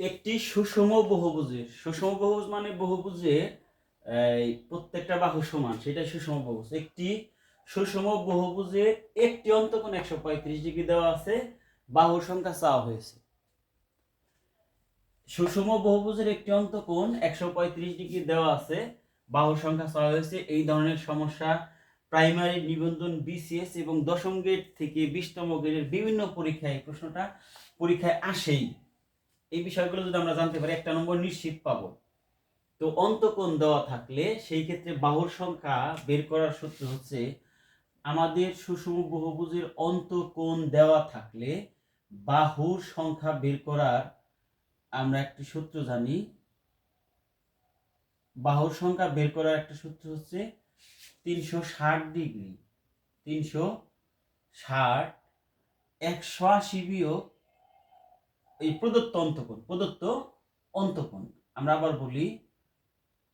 একটি সুষম বহুভুজের, সুষম বহুভুজ মানে বহুভুজে প্রত্যেকটা বাহু সমান, সেটাই সুষম বহুভুজ। একটি সুষম বহুভুজের একটি অন্তকোণ একশো পঁয়ত্রিশ ডিগ্রি দেওয়া আছে, বাহুর সংখ্যা চাওয়া হয়েছে। সুষম বহুভুজের একটি অন্তকোণ একশো পঁয়ত্রিশ ডিগ্রি দেওয়া আছে, বাহুর সংখ্যা চাওয়া হয়েছে। এই ধরনের সমস্যা প্রাইমারি নিবন্ধন বিসিএস এবং দশম গ্রেড থেকে বিশতম গ্রেডের বিভিন্ন পরীক্ষায়, প্রশ্নটা পরীক্ষায় আসেই। এই বিষয়গুলো যদি আমরা জানতে পারি, একটা নম্বর নিশ্চিত পাবো। তো অন্তকোণ দেওয়া থাকলে সেই ক্ষেত্রে বাহুর সংখ্যা বের করার সূত্র হচ্ছে, আমাদের সুষম বহুভুজের অন্তকোণ দেওয়া থাকলে বাহুর সংখ্যা বের করার আমরা একটি সূত্র জানি। বাহুর সংখ্যা বের করার একটা সূত্র হচ্ছে তিনশো ষাট ডিগ্রি। তিনশো ষাট, একশো আশি বিয়োগ এই প্রদত্ত অন্তকোণ প্রদত্ত অন্তকোণ। আমরা আবার বলি,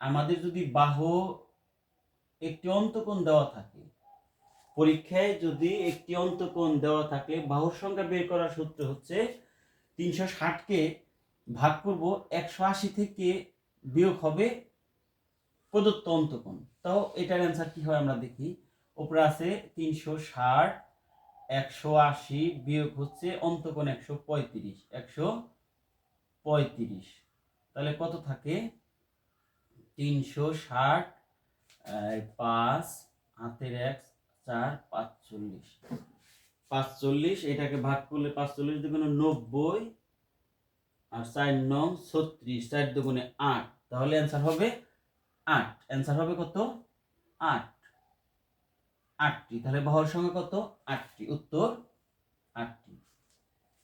আমাদের যদি বাহু একটি অন্তকোণ দেওয়া থাকে, পরীক্ষায় যদি একটি অন্তকোণ দেওয়া থাকে, বাহুর সংখ্যা বের করার সূত্র হচ্ছে তিনশো ষাটকে ভাগ করব, একশো আশি থেকে বিয়োগ হবে প্রদত্ত অন্তকোণ। তাও এটার অ্যান্সার কি হয় আমরা দেখি? ওপরে আছে তিনশো ষাট একশো আশি বিয়োগ হচ্ছে অন্তকোণ একশো পঁয়ত্রিশ একশো পঁয়ত্রিশ। তাহলে কত থাকে? তিনশো ষাট পাঁচ, হাতের এক, চার, পাঁচচল্লিশ। পাঁচচল্লিশ, এটাকে ভাগ করলে পাঁচচল্লিশ দুগুণে নব্বই আর চার নং ছত্রিশ, চার দুগুণে আট। তাহলে অ্যান্সার হবে আট। অ্যান্সার হবে কত? আট। আটটি। তাহলে বহর সংখ্যা কত? আটটি।